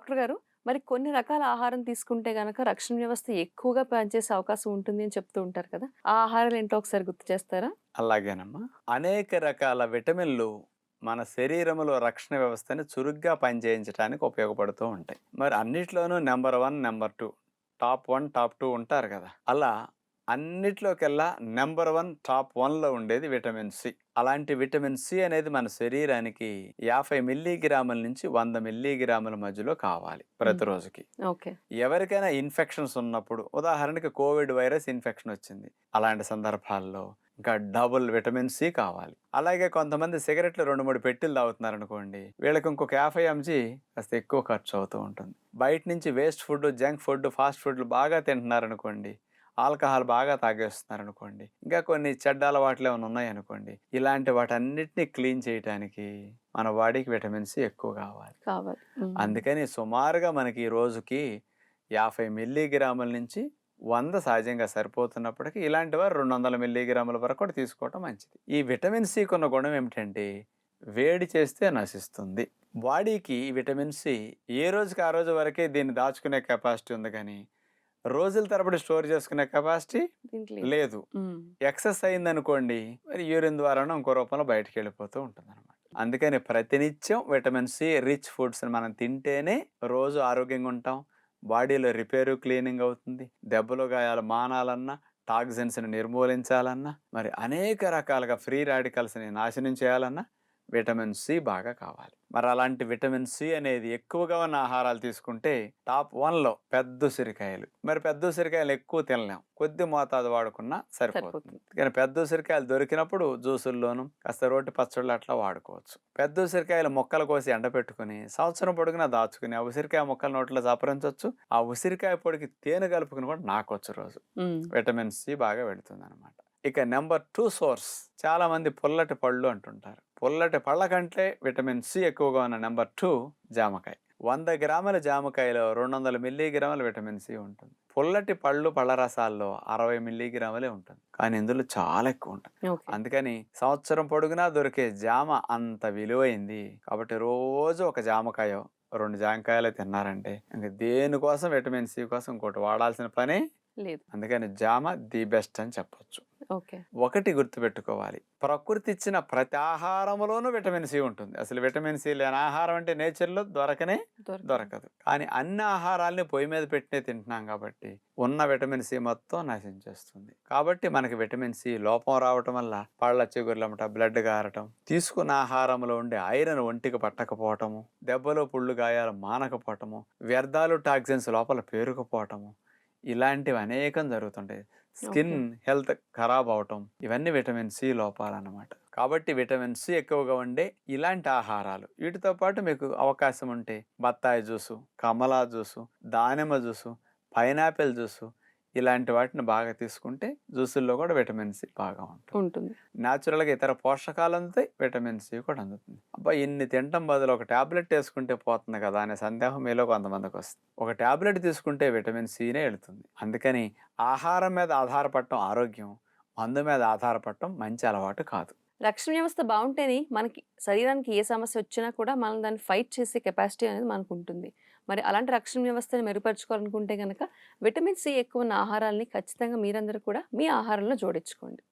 Doctor గారు మరి కొన్ని రకాల ఆహారం తీసుకుంటే గనక రక్షణ వ్యవస్థ ఎక్కువగా పనిచేసే అవకాశం ఉంటుంది అని చెప్తూ ఉంటారు కదా. ఆ ఆహారాలు ఏంటో ఒకసారి గుర్తు చేస్తారా? అలాగేనమ్మా. అనేక రకాల విటమిన్లు మన శరీరంలో రక్షణ వ్యవస్థని చురుగ్గా పనిచేయించడానికి ఉపయోగపడుతూ ఉంటాయి. మరి అన్నిట్లోనూ number one number two top one top two ఉంటారు కదా. అలా అన్నిట్లోకెల్లా నెంబర్ వన్ టాప్ వన్లో ఉండేది విటమిన్ సి. అలాంటి విటమిన్ సి అనేది మన శరీరానికి యాభై మిల్లీగ్రాముల నుంచి వంద మిల్లీగ్రాముల మధ్యలో కావాలి ప్రతిరోజుకి. ఓకే. ఎవరికైనా ఇన్ఫెక్షన్స్ ఉన్నప్పుడు ఉదాహరణకి కోవిడ్ వైరస్ ఇన్ఫెక్షన్ వచ్చింది. అలాంటి సందర్భాల్లో ఇంకా డబుల్ విటమిన్ సి కావాలి. అలాగే కొంతమంది సిగరెట్లు రెండు మూడు పెట్టిలు తాగుతున్నారు అనుకోండి వీళ్ళకి ఇంకొక యాభై ఎంజీ కాస్త ఎక్కువ ఖర్చు అవుతూ ఉంటుంది. బయట నుంచి waste food junk food fast ఫుడ్లు బాగా తింటున్నారు అనుకోండి ఆల్కహాల్ బాగా తాగేస్తున్నారు అనుకోండి ఇంకా కొన్ని చెడ్డ అలవాట్లు ఏమైనా ఉన్నాయి అనుకోండి ఇలాంటి వాటన్నిటిని క్లీన్ చేయడానికి మన బాడీకి విటమిన్ సి ఎక్కువ కావాలి. కావాలి. అందుకని సుమారుగా మనకి ఈ రోజుకి యాభై మిల్లీగ్రాముల నుంచి వంద సహజంగా సరిపోతున్నప్పటికీ ఇలాంటి వారు రెండు వందల మిల్లీగ్రాముల వరకు కూడా తీసుకోవటం మంచిది. ఈ విటమిన్ సికి ఉన్న గుణం ఏమిటంటే వేడి చేస్తే నశిస్తుంది. బాడీకి విటమిన్ సి ఏ రోజుకి ఆ రోజు వరకే దీన్ని దాచుకునే కెపాసిటీ ఉంది కానీ రోజుల తరబడి స్టోర్ చేసుకునే కెపాసిటీ లేదు. ఎక్సెస్ అయిందనుకోండి మరి యూరిన్ ద్వారానో ఇంకో రూపంలో బయటకు వెళ్ళిపోతూ ఉంటుంది అనమాట అందుకని ప్రతినిత్యం విటమిన్ సి రిచ్ ఫుడ్స్ మనం తింటేనే రోజు ఆరోగ్యంగా ఉంటాం. బాడీలో రిపేరు క్లీనింగ్ అవుతుంది. దెబ్బలు గాయాలు మానాలన్నా టాక్సిన్స్ని నిర్మూలించాలన్నా మరి అనేక రకాలుగా ఫ్రీ రాడికల్స్ని నాశనం చేయాలన్నా విటమిన్ సి బాగా కావాలి. మరి అలాంటి విటమిన్ సి అనేది ఎక్కువగా ఉన్న ఆహారాలు తీసుకుంటే టాప్ వన్లో పెద్ద ఉసిరికాయలు మరి పెద్ద ఉసిరికాయలు ఎక్కువ తినలేం. కొద్ది మోతాదు వాడుకున్నా సరిపోతుంది. కానీ పెద్ద ఉసిరికాయలు దొరికినప్పుడు జ్యూసుల్లోను కాస్త రోటి పచ్చళ్ళు అట్లా వాడుకోవచ్చు. పెద్ద ఉసిరికాయలు మొక్కలు కోసి ఎండబెట్టుకుని సంవత్సరం పొడుగునా దాచుకుని ఆ ఉసిరికాయ మొక్కల నోట్లో చపరించవచ్చు ఆ ఉసిరికాయ పొడికి తేనె కలుపుకుని కూడా నాకొచ్చు రోజు. విటమిన్ సి బాగా వెళుతుంది అనమాట ఇక నెంబర్ టూ సోర్స్. చాలా మంది పుల్లటి పళ్ళు అంటుంటారు. పుల్లటి పళ్ళ కంటే విటమిన్ సి ఎక్కువగా ఉన్న నెంబర్ టూ జామకాయ. వంద గ్రాముల జామకాయలో రెండు వందల మిల్లీగ్రాముల విటమిన్ సి ఉంటుంది. పుల్లటి పళ్ళు పళ్ళ రసాల్లో అరవై మిల్లీగ్రాములే ఉంటుంది. కానీ ఇందులో చాలా ఎక్కువ ఉంటుంది అందుకని సంవత్సరం పొడుగునా దొరికే జామ అంత విలువైంది. కాబట్టి రోజు ఒక జామకాయ రెండు జామకాయలు తిన్నారంటే ఇంక దేనికోసం విటమిన్ సి కోసం ఇంకోటి వాడాల్సిన పనే లేదు. అందుకని జామ ది బెస్ట్ అని చెప్పొచ్చు. ఒకటి గుర్తుపెట్టుకోవాలి. ప్రకృతి ఇచ్చిన ప్రతి ఆహారంలోనూ విటమిన్ సి ఉంటుంది. అసలు విటమిన్ సి లేని ఆహారం అంటే నేచర్లో దొరకనే దొరకదు. కానీ అన్ని ఆహారాల్ని పొయ్యి మీద పెట్టినే తింటున్నాం కాబట్టి ఉన్న విటమిన్ సి మొత్తం నశించేస్తుంది కాబట్టి మనకి విటమిన్ సి లోపం రావటం వల్ల పళ్ళ చిగుర్లమట బ్లడ్ గారటం తీసుకున్న ఆహారంలో ఉండే ఐరన్ ఒంటికి పట్టకపోవటము దెబ్బలు పుళ్ళు గాయాలు మానకపోవటము వ్యర్థాలు టాక్సిన్స్ లోపల పేరుకుపోవటము ఇలాంటివి అనేకం జరుగుతుంటాయి. స్కిన్ హెల్త్ ఖరాబ్ అవటం ఇవన్నీ విటమిన్ సి లోపాలన్నమాట. కాబట్టి విటమిన్ సి ఎక్కువగా ఉండే ఇలాంటి ఆహారాలు. వీటితో పాటు మీకు అవకాశం ఉంటే బత్తాయి జ్యూసు కమలా జ్యూసు దానిమ్మ జ్యూసు పైనాపిల్ జ్యూసు ఇలాంటి వాటిని బాగా తీసుకుంటే జ్యూసుల్లో కూడా విటమిన్ సి బాగా ఉంటుంది. ఉంటుంది. న్యాచురల్గా ఇతర పోషకాలు అందుతాయి విటమిన్ సి కూడా అందుతుంది. అబ్బా ఇన్ని తినటం బదులు ఒక టాబ్లెట్ వేసుకుంటే పోతుంది కదా అనే సందేహం మీలో కొంతమందికి వస్తుంది. ఒక టాబ్లెట్ తీసుకుంటే విటమిన్ సినే వెళుతుంది. అందుకని ఆహారం మీద ఆధారపడటం ఆరోగ్యం మందు మీద ఆధారపడటం మంచి అలవాటు కాదు. రక్షణ వ్యవస్థ బాగుంటేనే మనకి శరీరానికి ఏ సమస్య వచ్చినా కూడా మనం దాన్ని ఫైట్ చేసే కెపాసిటీ అనేది మనకు ఉంటుంది. మరి అలాంటి రక్షణ వ్యవస్థను మెరుగుపరచుకోవాలనుకుంటే కనుక విటమిన్ సి ఎక్కువ ఉన్న ఆహారాలని ఖచ్చితంగా మీరందరూ కూడా మీ ఆహారంలో జోడించుకోండి.